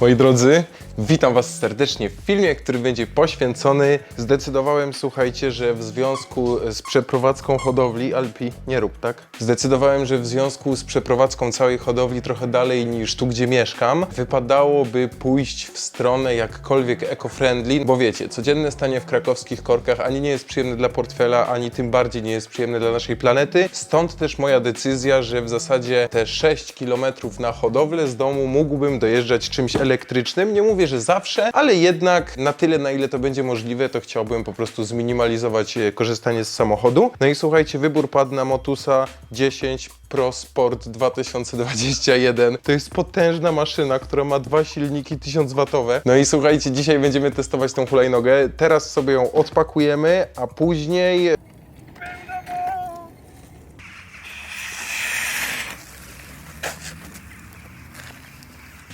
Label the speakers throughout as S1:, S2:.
S1: Moi drodzy, witam Was serdecznie w filmie, który będzie poświęcony. Zdecydowałem, słuchajcie, że w związku z przeprowadzką hodowli, Alpi, nie rób tak? Zdecydowałem, że w związku z przeprowadzką całej hodowli trochę dalej niż tu, gdzie mieszkam, wypadałoby pójść w stronę jakkolwiek eco-friendly, bo wiecie, codzienne stanie w krakowskich korkach ani nie jest przyjemne dla portfela, ani tym bardziej nie jest przyjemne dla naszej planety. Stąd też moja decyzja, że w zasadzie te 6 km na hodowlę z domu mógłbym dojeżdżać czymś elektrycznym. Nie mówię, że zawsze, ale jednak na tyle, na ile to będzie możliwe, to chciałbym po prostu zminimalizować e, korzystanie z samochodu. No i słuchajcie, wybór padł na Motusa 10 Pro Sport 2021. To jest potężna maszyna, która ma dwa silniki 1000 watowe. No i słuchajcie, dzisiaj będziemy testować tą hulajnogę. Teraz sobie ją odpakujemy, a później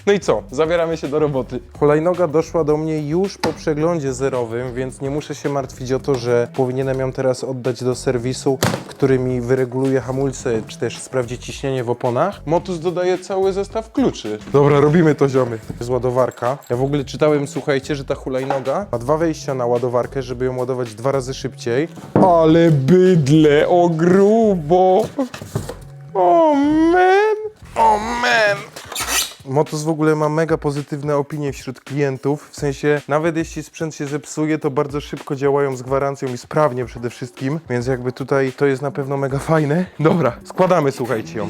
S1: No i co? Zabieramy się do roboty. Hulajnoga doszła do mnie już po przeglądzie zerowym, więc nie muszę się martwić o to, że powinienem ją teraz oddać do serwisu, który mi wyreguluje hamulce, czy też sprawdzi ciśnienie w oponach. Motus dodaje cały zestaw kluczy. Dobra, robimy to ziomy. To jest ładowarka. Ja w ogóle czytałem, słuchajcie, że ta hulajnoga ma dwa wejścia na ładowarkę, żeby ją ładować dwa razy szybciej. Ale bydle, o grubo! O man! O man! Motus w ogóle ma mega pozytywne opinie wśród klientów. W sensie, nawet jeśli sprzęt się zepsuje, to bardzo szybko działają z gwarancją i sprawnie przede wszystkim. Więc jakby tutaj to jest na pewno mega fajne. Dobra, składamy, słuchajcie ją.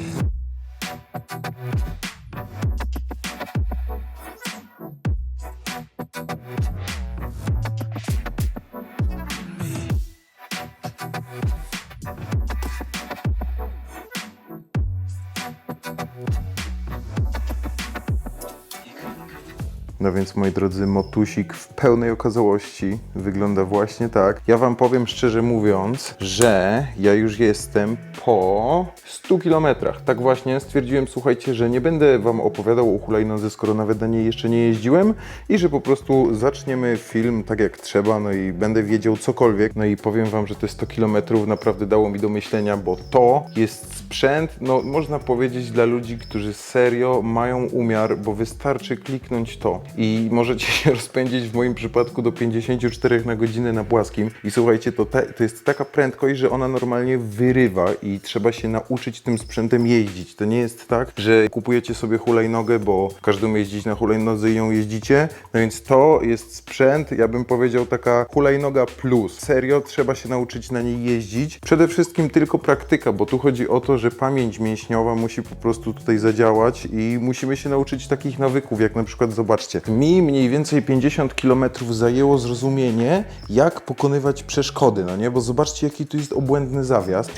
S1: No więc moi drodzy, motusik w pełnej okazałości wygląda właśnie tak. Ja wam powiem szczerze mówiąc, że ja już jestem po 100 kilometrach. Tak właśnie stwierdziłem, słuchajcie, że nie będę wam opowiadał o hulajnodze, skoro nawet na niej jeszcze nie jeździłem i że po prostu zaczniemy film tak jak trzeba, no i będę wiedział cokolwiek. No i powiem wam, że te 100 kilometrów naprawdę dało mi do myślenia, bo to jest sprzęt, no można powiedzieć dla ludzi, którzy serio mają umiar, bo wystarczy kliknąć to i możecie się rozpędzić w moim przypadku do 54 na godzinę na płaskim. I słuchajcie, to, te, to jest taka prędkość, że ona normalnie wyrywa i trzeba się nauczyć tym sprzętem jeździć. To nie jest tak, że kupujecie sobie hulajnogę, bo każdy umie jeździć na hulajnodze i ją jeździcie. No więc to jest sprzęt, ja bym powiedział taka hulajnoga plus. Serio, trzeba się nauczyć na niej jeździć. Przede wszystkim tylko praktyka, bo tu chodzi o to, że pamięć mięśniowa musi po prostu tutaj zadziałać i musimy się nauczyć takich nawyków, jak na przykład zobaczcie. Mi mniej więcej 50 km zajęło zrozumienie, jak pokonywać przeszkody, no nie? Bo zobaczcie, jaki tu jest obłędny zawias.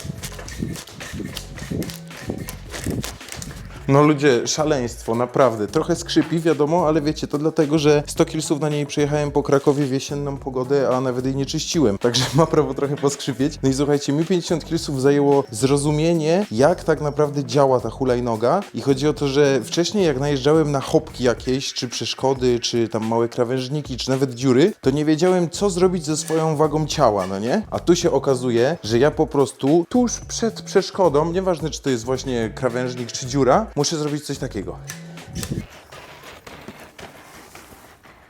S1: No ludzie, szaleństwo, naprawdę. Trochę skrzypi, wiadomo, ale wiecie, to dlatego, że 100 kilsów na niej przejechałem po Krakowie w jesienną pogodę, a nawet jej nie czyściłem. Także ma prawo trochę poskrzypieć. No i słuchajcie, mi 50 kilsów zajęło zrozumienie, jak tak naprawdę działa ta hulajnoga. I chodzi o to, że wcześniej jak najeżdżałem na hopki jakieś, czy przeszkody, czy tam małe krawężniki, czy nawet dziury, to nie wiedziałem, co zrobić ze swoją wagą ciała, no nie? A tu się okazuje, że ja po prostu tuż przed przeszkodą, nieważne czy to jest właśnie krawężnik, czy dziura, muszę zrobić coś takiego.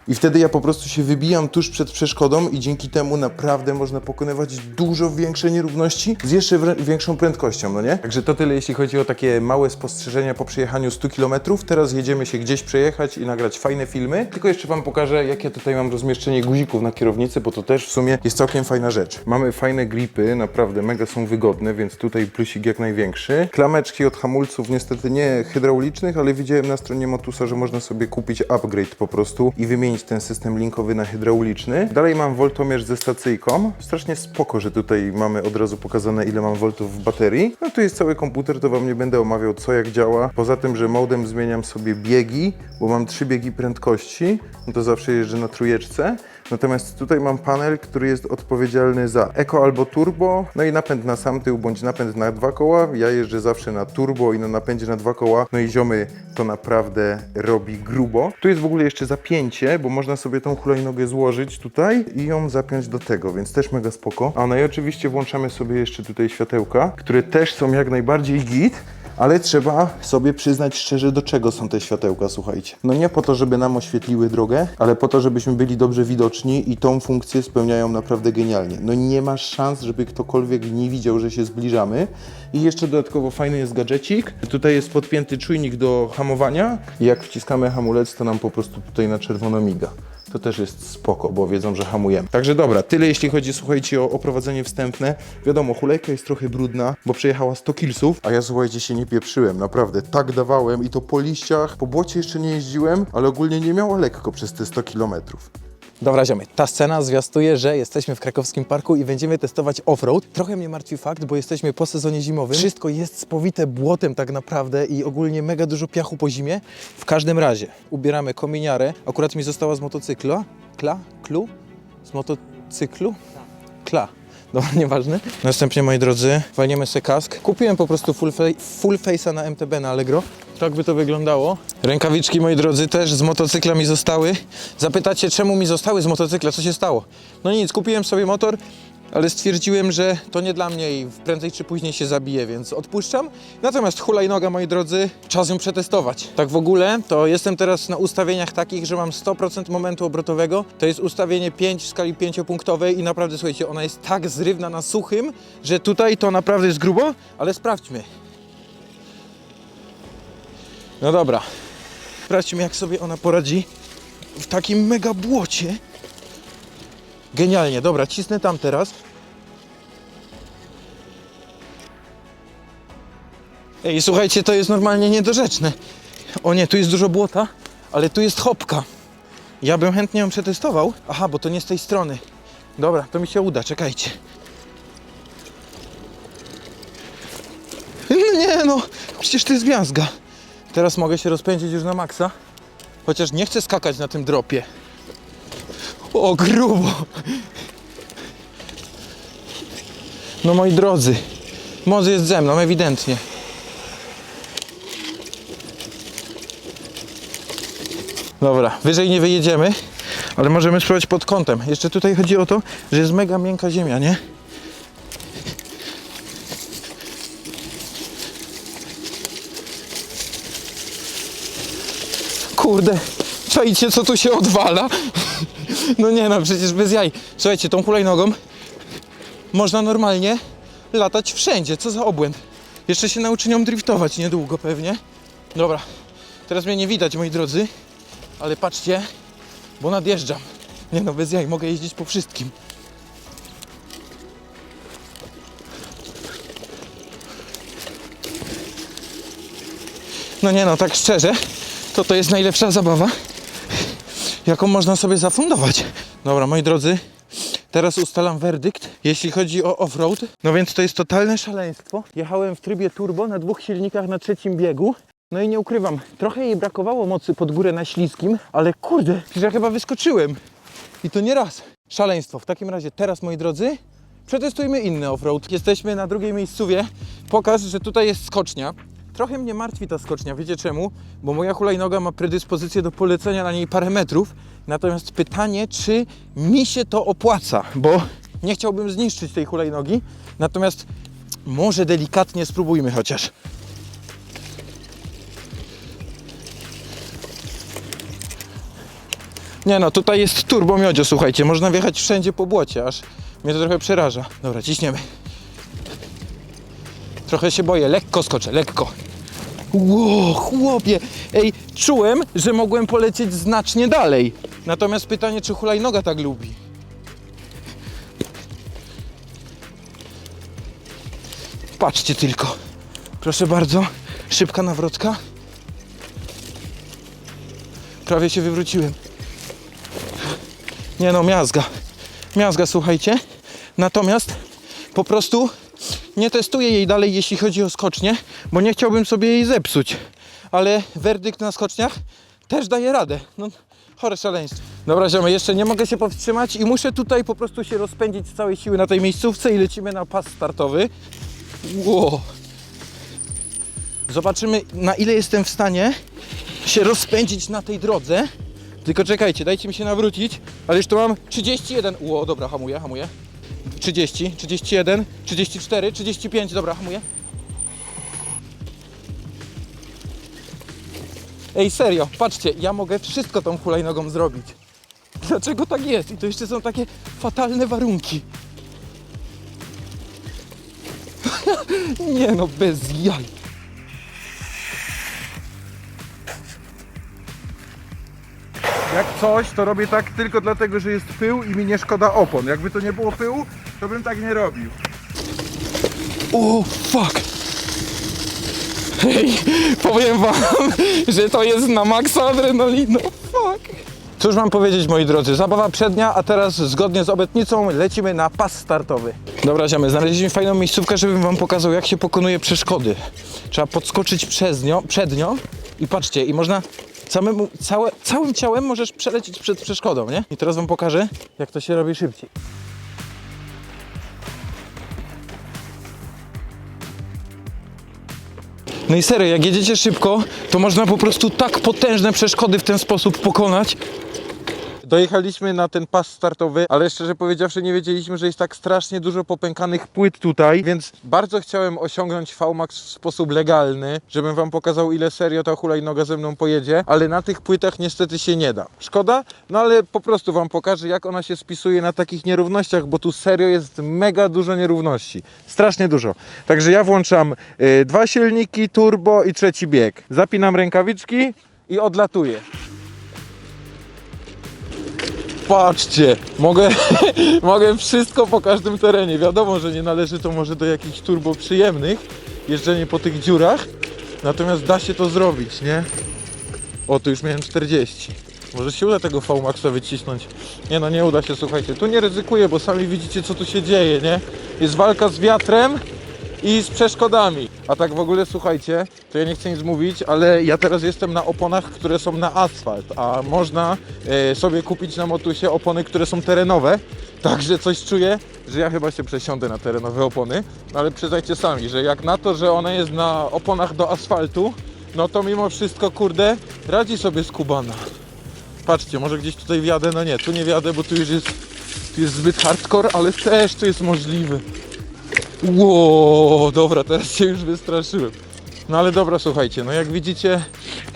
S1: I wtedy ja po prostu się wybijam tuż przed przeszkodą i dzięki temu naprawdę można pokonywać dużo większe nierówności z jeszcze większą prędkością, no nie? Także to tyle, jeśli chodzi o takie małe spostrzeżenia po przejechaniu 100 km. Teraz jedziemy się gdzieś przejechać i nagrać fajne filmy. Tylko jeszcze Wam pokażę, jak ja tutaj mam rozmieszczenie guzików na kierownicy, bo to też w sumie jest całkiem fajna rzecz. Mamy fajne gripy, naprawdę mega są wygodne, więc tutaj plusik jak największy. Klameczki od hamulców, niestety nie hydraulicznych, ale widziałem na stronie Motusa, że można sobie kupić upgrade po prostu i wymienić ten system linkowy na hydrauliczny. Dalej mam voltomierz ze stacyjką. Strasznie spoko, że tutaj mamy od razu pokazane ile mam voltów w baterii. No tu jest cały komputer, to Wam nie będę omawiał co jak działa. Poza tym, że modem zmieniam sobie biegi, bo mam trzy biegi prędkości, no to zawsze jeżdżę na trójeczce. Natomiast tutaj mam panel, który jest odpowiedzialny za eko albo turbo, no i napęd na sam tył bądź napęd na dwa koła. Ja jeżdżę zawsze na turbo i na napędzie na dwa koła. No i ziomy to naprawdę robi grubo. Tu jest w ogóle jeszcze zapięcie, bo można sobie tą hulajnogę złożyć tutaj i ją zapiąć do tego, więc też mega spoko. A no i oczywiście włączamy sobie jeszcze tutaj światełka, które też są jak najbardziej git. Ale trzeba sobie przyznać szczerze, do czego są te światełka, słuchajcie. No nie po to, żeby nam oświetliły drogę, ale po to, żebyśmy byli dobrze widoczni i tą funkcję spełniają naprawdę genialnie. No nie ma szans, żeby ktokolwiek nie widział, że się zbliżamy. I jeszcze dodatkowo fajny jest gadżecik. Tutaj jest podpięty czujnik do hamowania i jak wciskamy hamulec, to nam po prostu tutaj na czerwono miga. To też jest spoko, bo wiedzą, że hamujemy. Także dobra, tyle jeśli chodzi, słuchajcie, o oprowadzenie wstępne. Wiadomo, hulejka jest trochę brudna, bo przejechała 100 kilsów, a ja słuchajcie, się nie pieprzyłem, naprawdę. Tak dawałem i to po liściach, po błocie jeszcze nie jeździłem, ale ogólnie nie miało lekko przez te 100 kilometrów.
S2: Dobra, ziomy, ta scena zwiastuje, że jesteśmy w krakowskim parku i będziemy testować offroad. Trochę mnie martwi fakt, bo jesteśmy po sezonie zimowym. Wszystko jest spowite błotem tak naprawdę i ogólnie mega dużo piachu po zimie. W każdym razie ubieramy kominiarę. Akurat mi została z motocykla. Kla? Klu? Z motocyklu? Kla. Dobra, nieważne. Następnie, moi drodzy, walniemy sobie kask. Kupiłem po prostu full, fa- full face'a na MTB na Allegro. Tak by to wyglądało. Rękawiczki, moi drodzy, też z motocykla mi zostały. Zapytacie, czemu mi zostały z motocykla? Co się stało? No nic, kupiłem sobie motor, ale stwierdziłem, że to nie dla mnie i prędzej czy później się zabije, więc odpuszczam. Natomiast hulajnoga, moi drodzy, czas ją przetestować. Tak w ogóle, to jestem teraz na ustawieniach takich, że mam 100% momentu obrotowego. To jest ustawienie 5 w skali 5-punktowej i naprawdę, słuchajcie, ona jest tak zrywna na suchym, że tutaj to naprawdę jest grubo, ale sprawdźmy. No dobra. Sprawdźmy, jak sobie ona poradzi w takim mega błocie. Genialnie, dobra, cisnę tam teraz. Ej, słuchajcie, to jest normalnie niedorzeczne. O nie, tu jest dużo błota, ale tu jest hopka. Ja bym chętnie ją przetestował. Aha, bo to nie z tej strony. Dobra, to mi się uda, czekajcie. Nie no, przecież to jest miazga. Teraz mogę się rozpędzić już na maksa. Chociaż nie chcę skakać na tym dropie. O, grubo. No moi drodzy, moc jest ze mną, ewidentnie. Dobra, wyżej nie wyjedziemy, ale możemy spróbować pod kątem. Jeszcze tutaj chodzi o to, że jest mega miękka ziemia, nie? Kurde, czajcie co tu się odwala? No nie no, przecież bez jaj. Słuchajcie, tą hulajnogą można normalnie latać wszędzie. Co za obłęd. Jeszcze się nauczy nią driftować niedługo pewnie. Dobra, teraz mnie nie widać, moi drodzy, ale patrzcie, bo nadjeżdżam. Nie no, bez jaj, mogę jeździć po wszystkim. No nie no, tak szczerze, to to jest najlepsza zabawa, jaką można sobie zafundować. Dobra, moi drodzy, teraz ustalam werdykt, jeśli chodzi o offroad. No więc to jest totalne szaleństwo. Jechałem w trybie turbo na dwóch silnikach na trzecim biegu. No i nie ukrywam, trochę jej brakowało mocy pod górę na śliskim, ale kurde, ja chyba wyskoczyłem. I to nie raz. Szaleństwo. W takim razie teraz, moi drodzy, przetestujmy inny offroad. Jesteśmy na drugiej miejscówie. Pokaż, że tutaj jest skocznia. Trochę mnie martwi ta skocznia, wiecie czemu? Bo moja hulajnoga ma predyspozycję do polecenia na niej parę metrów. Natomiast pytanie, czy mi się to opłaca, bo nie chciałbym zniszczyć tej hulajnogi. Natomiast może delikatnie spróbujmy chociaż. Nie no, tutaj jest turbo miodzio, słuchajcie, można wjechać wszędzie po błocie, aż mnie to trochę przeraża. Dobra, ciśniemy. Trochę się boję, lekko skoczę, lekko. Ło, chłopie! Ej, czułem, że mogłem polecieć znacznie dalej. Natomiast pytanie, czy hulajnoga tak lubi? Patrzcie tylko. Proszę bardzo, szybka nawrotka. Prawie się wywróciłem. Nie no, miazga. Miazga, słuchajcie. Natomiast po prostu nie testuję jej dalej, jeśli chodzi o skocznie, bo nie chciałbym sobie jej zepsuć. Ale werdykt na skoczniach też daje radę. No, chore szaleństwo. Dobra, ziomy, jeszcze nie mogę się powstrzymać i muszę tutaj po prostu się rozpędzić z całej siły na tej miejscówce i lecimy na pas startowy. Ło. Zobaczymy, na ile jestem w stanie się rozpędzić na tej drodze. Tylko czekajcie, dajcie mi się nawrócić, ale już tu mam 31. Ło, dobra, hamuję, hamuję. 30, 31, 34, 35, dobra, hamuję. Ej, serio, patrzcie, ja mogę wszystko tą hulajnogą zrobić. Dlaczego tak jest? I to jeszcze są takie fatalne warunki. Nie no, bez jaj.
S1: Jak coś, to robię tak tylko dlatego, że jest pył i mi nie szkoda opon. Jakby to nie było pyłu, to bym tak nie robił.
S2: O, fuck. Hej, powiem wam, że to jest na maksa adrenalino. Fuck. Cóż mam powiedzieć, moi drodzy, zabawa przednia, a teraz zgodnie z obietnicą lecimy na pas startowy. Dobra, ziamy, znaleźliśmy fajną miejscówkę, żebym wam pokazał, jak się pokonuje przeszkody. Trzeba podskoczyć przez nią, przed nią i patrzcie, i można samemu, całe, całym ciałem możesz przelecieć przed przeszkodą, nie? I teraz wam pokażę, jak to się robi szybciej. No i serio, jak jedziecie szybko, to można po prostu tak potężne przeszkody w ten sposób pokonać.
S1: Dojechaliśmy na ten pas startowy, ale szczerze powiedziawszy nie wiedzieliśmy, że jest tak strasznie dużo popękanych płyt tutaj, więc bardzo chciałem osiągnąć VMAX w sposób legalny, żebym wam pokazał ile serio ta hulajnoga ze mną pojedzie, ale na tych płytach niestety się nie da. Szkoda, no ale po prostu wam pokażę jak ona się spisuje na takich nierównościach, bo tu serio jest mega dużo nierówności. Strasznie dużo. Także ja włączam y, dwa silniki, turbo i trzeci bieg. Zapinam rękawiczki i odlatuję.
S2: Patrzcie, mogę, mogę wszystko po każdym terenie. Wiadomo, że nie należy to może do jakichś turbo przyjemnych, jeżdżenie po tych dziurach, natomiast da się to zrobić, nie? O, tu już miałem 40. Może się uda tego V-Maxa wycisnąć. Nie no, nie uda się, słuchajcie. Tu nie ryzykuję, bo sami widzicie, co tu się dzieje, nie? Jest walka z wiatrem i z przeszkodami. A tak w ogóle, słuchajcie, to ja nie chcę nic mówić, ale ja teraz jestem na oponach, które są na asfalt, a można e, sobie kupić na motusie opony, które są terenowe. Także coś czuję, że ja chyba się przesiądę na terenowe opony, no ale przyznajcie sami, że jak na to, że ona jest na oponach do asfaltu, no to mimo wszystko, kurde, radzi sobie z Kubana. Patrzcie, może gdzieś tutaj wjadę, no nie, tu nie wjadę, bo tu już jest, tu jest zbyt hardcore, ale też to jest możliwe. Ło, dobra, teraz się już wystraszyłem. No ale dobra, słuchajcie, no jak widzicie,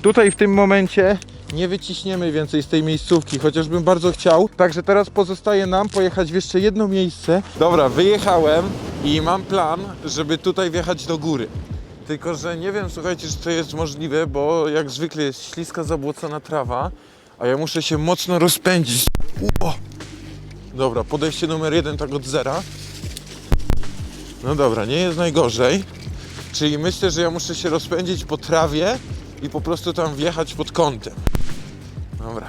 S2: tutaj w tym momencie nie wyciśniemy więcej z tej miejscówki, chociażbym bardzo chciał. Także teraz pozostaje nam pojechać w jeszcze jedno miejsce. Dobra, wyjechałem i mam plan, żeby tutaj wjechać do góry. Tylko, że nie wiem, słuchajcie, czy to jest możliwe, bo jak zwykle jest śliska, zabłocona trawa, a ja muszę się mocno rozpędzić. Ło. Dobra, podejście numer jeden tak od zera. No dobra, nie jest najgorzej. Czyli myślę, że ja muszę się rozpędzić po trawie i po prostu tam wjechać pod kątem. Dobra.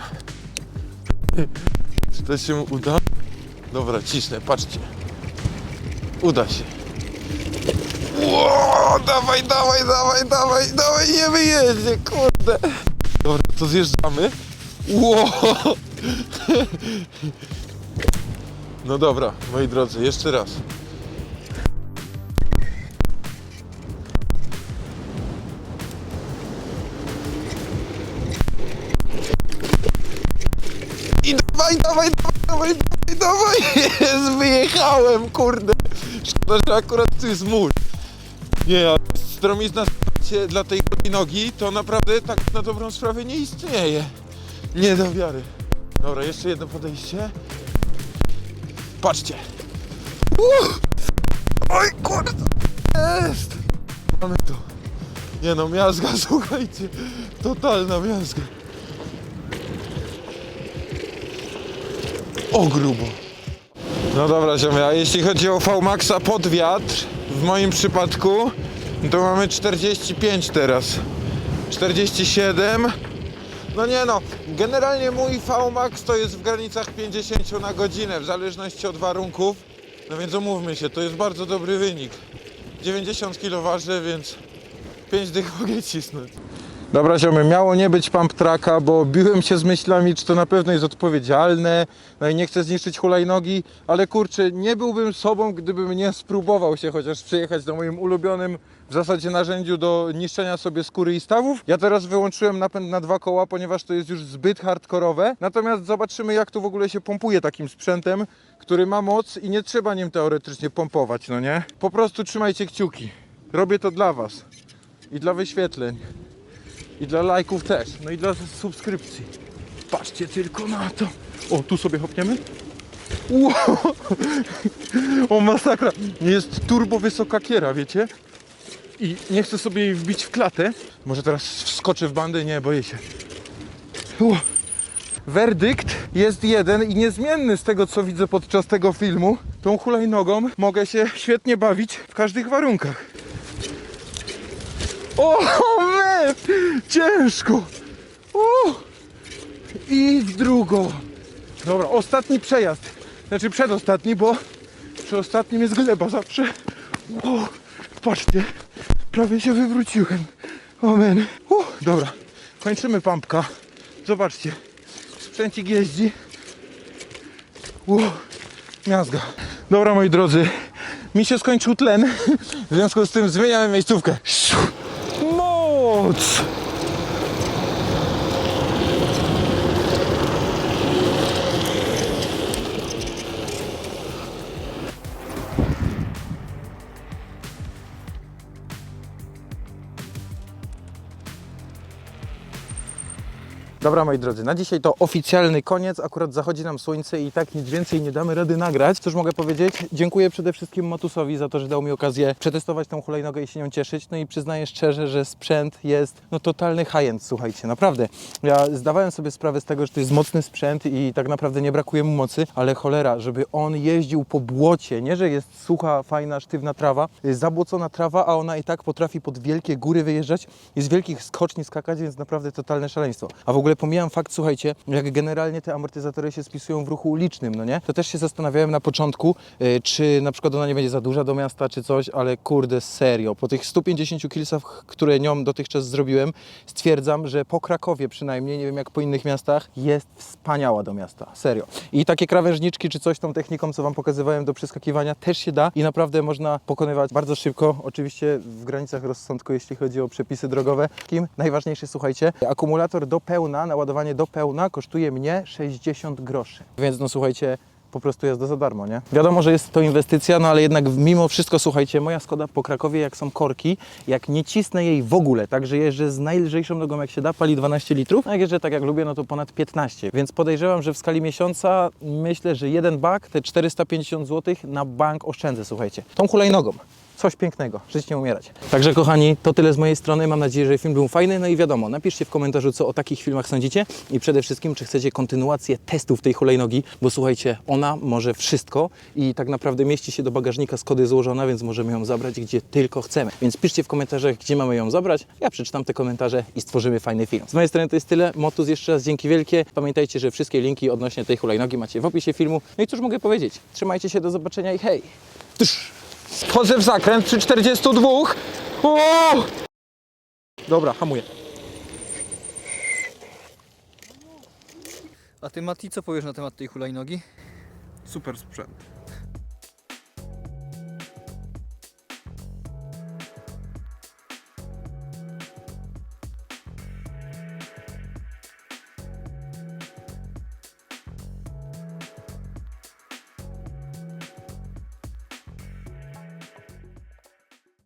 S2: Czy to się uda? Dobra, cisnę, patrzcie. Uda się. Ło, dawaj, dawaj, dawaj, dawaj, dawaj, nie wyjedzie, kurde. Dobra, to zjeżdżamy. Ło. No dobra, moi drodzy, jeszcze raz. Dawaj, dawaj, dawaj, dawaj, dawaj, jest, wyjechałem, kurde. Szkoda, że akurat tu jest mur. Nie, ale stromizna dla tej nogi to naprawdę tak na dobrą sprawę nie istnieje. Nie do wiary. Dobra, jeszcze jedno podejście. Patrzcie. Uff. Oj, kurde. Jest. Mamy to. Nie no, miazga, słuchajcie. Totalna miazga. O grubo. No dobra, ziomia, jeśli chodzi o V-Maxa pod wiatr, w moim przypadku, to mamy 45 teraz. 47. No nie no, generalnie mój V-Max to jest w granicach 50 na godzinę, w zależności od warunków. No więc umówmy się, to jest bardzo dobry wynik. 90 kg waży, więc 5 dych mogę cisnąć. Dobra ziomy, miało nie być pump tracka, bo biłem się z myślami, czy to na pewno jest odpowiedzialne, no i nie chcę zniszczyć hulajnogi, ale kurczę, nie byłbym sobą, gdybym nie spróbował się chociaż przyjechać do moim ulubionym w zasadzie narzędziu do niszczenia sobie skóry i stawów. Ja teraz wyłączyłem napęd na dwa koła, ponieważ to jest już zbyt hardkorowe, natomiast zobaczymy jak tu w ogóle się pompuje takim sprzętem, który ma moc i nie trzeba nim teoretycznie pompować, no nie? Po prostu trzymajcie kciuki. Robię to dla Was i dla wyświetleń. I dla lajków też. No i dla subskrypcji. Patrzcie tylko na to. O, tu sobie hopniemy. Wow. O, masakra. Jest turbo wysoka kiera, wiecie? I nie chcę sobie jej wbić w klatę. Może teraz wskoczę w bandę? Nie, boję się. Ło. Werdykt jest jeden i niezmienny z tego, co widzę podczas tego filmu. Tą hulajnogą mogę się świetnie bawić w każdych warunkach. O, Ciężko! O! I w drugą. Dobra, ostatni przejazd. Znaczy przedostatni, bo przy ostatnim jest gleba zawsze. O, patrzcie, prawie się wywróciłem. O men. O, dobra, kończymy pampka. Zobaczcie, sprzęcik jeździ. O, miazga. Dobra, moi drodzy, mi się skończył tlen. W związku z tym zmieniamy miejscówkę. Moc! Dobra, moi drodzy, na dzisiaj to oficjalny koniec. Akurat zachodzi nam słońce i tak nic więcej nie damy rady nagrać. Cóż mogę powiedzieć? Dziękuję przede wszystkim Motusowi za to, że dał mi okazję przetestować tą hulajnogę i się nią cieszyć. No i przyznaję szczerze, że sprzęt jest no totalny high-end, słuchajcie, naprawdę. Ja zdawałem sobie sprawę z tego, że to jest mocny sprzęt i tak naprawdę nie brakuje mu mocy, ale cholera, żeby on jeździł po błocie, nie, że jest sucha, fajna, sztywna trawa, jest zabłocona trawa, a ona i tak potrafi pod wielkie góry wyjeżdżać i z wielkich skoczni skakać, więc naprawdę totalne szaleństwo. A w ogóle pomijam fakt, słuchajcie, jak generalnie te amortyzatory się spisują w ruchu ulicznym, no nie? To też się zastanawiałem na początku, y, czy na przykład ona nie będzie za duża do miasta, czy coś, ale kurde, serio, po tych 150 kilsach, które nią dotychczas zrobiłem, stwierdzam, że po Krakowie przynajmniej, nie wiem jak po innych miastach, jest wspaniała do miasta, serio. I takie krawężniczki, czy coś tą techniką, co Wam pokazywałem do przeskakiwania, też się da i naprawdę można pokonywać bardzo szybko, oczywiście w granicach rozsądku, jeśli chodzi o przepisy drogowe. Kim najważniejsze, słuchajcie, akumulator do pełna, naładowanie do pełna kosztuje mnie 60 groszy. Więc no słuchajcie, po prostu jazda za darmo, nie? Wiadomo, że jest to inwestycja, no ale jednak mimo wszystko, słuchajcie, moja Skoda po Krakowie, jak są korki, jak nie cisnę jej w ogóle, także jeżdżę z najlżejszą nogą jak się da, pali 12 litrów, a jak jeżdżę tak jak lubię, no to ponad 15, więc podejrzewam, że w skali miesiąca myślę, że jeden bak, te 450 zł na bank oszczędzę, słuchajcie, tą hulajnogą. Coś pięknego, żyć nie umierać. Także kochani, to tyle z mojej strony. Mam nadzieję, że film był fajny. No i wiadomo, napiszcie w komentarzu, co o takich filmach sądzicie i przede wszystkim, czy chcecie kontynuację testów tej hulajnogi, bo słuchajcie, ona może wszystko i tak naprawdę mieści się do bagażnika Skody złożona, więc możemy ją zabrać gdzie tylko chcemy. Więc piszcie w komentarzach, gdzie mamy ją zabrać. Ja przeczytam te komentarze i stworzymy fajny film. Z mojej strony to jest tyle. Motus jeszcze raz dzięki wielkie. Pamiętajcie, że wszystkie linki odnośnie tej hulajnogi macie w opisie filmu. No i cóż mogę powiedzieć? Trzymajcie się, do zobaczenia i hej! Wchodzę w zakręt przy 42. O! Dobra, hamuję.
S3: A ty Mati, co powiesz na temat tej hulajnogi?
S1: Super sprzęt.